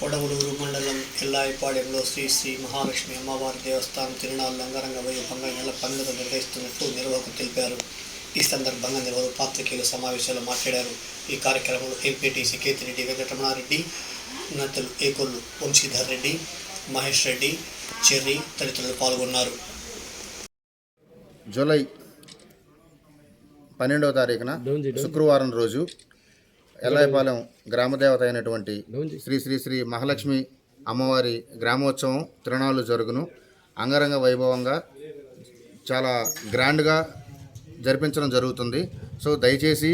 కొడవలూరు మండలం ఎల్లాయిపాడెంలో శ్రీ శ్రీ మహాలక్ష్మి అమ్మవారి దేవస్థానం తిరునాళ్ళు అంగరంగ వైభవంగా నెల పండుగ నిర్వహిస్తున్నట్లు నిర్వాహకులు తెలిపారు. ఈ సందర్భంగా నిర్వాహకులు పాత్రికేయుల సమావేశంలో మాట్లాడారు. ఈ కార్యక్రమంలో ఎంపీటీసీ కేతిరెడ్డి వెంకటరమణారెడ్డి ఉన్నతులు ఏకొల్లు వంశీధర్ రెడ్డి మహేష్ రెడ్డి చెర్రి తదితరులు పాల్గొన్నారు. జూలై పన్నెండవ తారీఖున శుక్రవారం రోజు ఎల్లాయిపాలెం గ్రామదేవత అయినటువంటి శ్రీ శ్రీ శ్రీ మహాలక్ష్మి అమ్మవారి గ్రామోత్సవం తిరునాళ్ళు జరుగును. అంగరంగ వైభవంగా చాలా గ్రాండ్గా జరిపించడం జరుగుతుంది. సో దయచేసి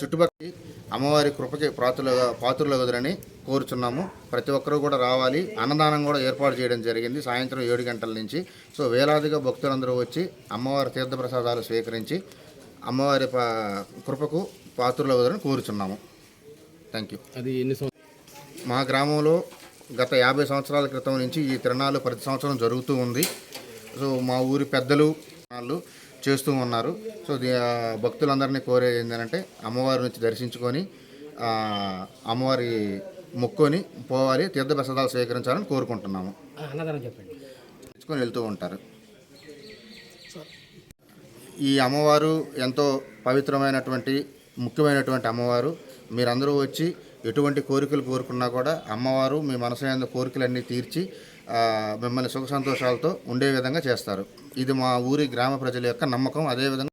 చుట్టుపక్కల అమ్మవారి కృపకి పాత్రలుగా పాత్రలగుదరని కోరుచున్నాము. ప్రతి ఒక్కరూ కూడా రావాలి. అన్నదానం కూడా ఏర్పాటు చేయడం జరిగింది సాయంత్రం ఏడు గంటల నుంచి. సో వేలాదిగా భక్తులందరూ వచ్చి అమ్మవారి తీర్థప్రసాదాలు స్వీకరించి అమ్మవారి పా కృపకు పాత్రలగుదరని కోరుచున్నాము. థ్యాంక్ యూ అది ఎన్ని మా గ్రామంలో గత యాభై సంవత్సరాల క్రితం నుంచి ఈ తిరణాలు ప్రతి సంవత్సరం జరుగుతూ ఉంది. సో మా ఊరి పెద్దలు వాళ్ళు చేస్తూ ఉన్నారు. సో భక్తులందరినీ కోరేది ఏంటంటే అమ్మవారి నుంచి దర్శించుకొని అమ్మవారి మొక్కొని పోవాలి తీర్థ ప్రసాదాలు స్వీకరించాలని కోరుకుంటున్నాము. అన్నదానం చెప్పండి. తెచ్చుకొని వెళ్తూ ఉంటారు. ఈ అమ్మవారు ఎంతో పవిత్రమైనటువంటి ముఖ్యమైనటువంటి అమ్మవారు. మీరందరూ వచ్చి ఎటువంటి కోరికలు కోరుకున్నా కూడా అమ్మవారు మీ మనసు కోరికలన్నీ తీర్చి మిమ్మల్ని సుఖ సంతోషాలతో ఉండే విధంగా చేస్తారు. ఇది మా ఊరి గ్రామ ప్రజల యొక్క నమ్మకం. అదేవిధంగా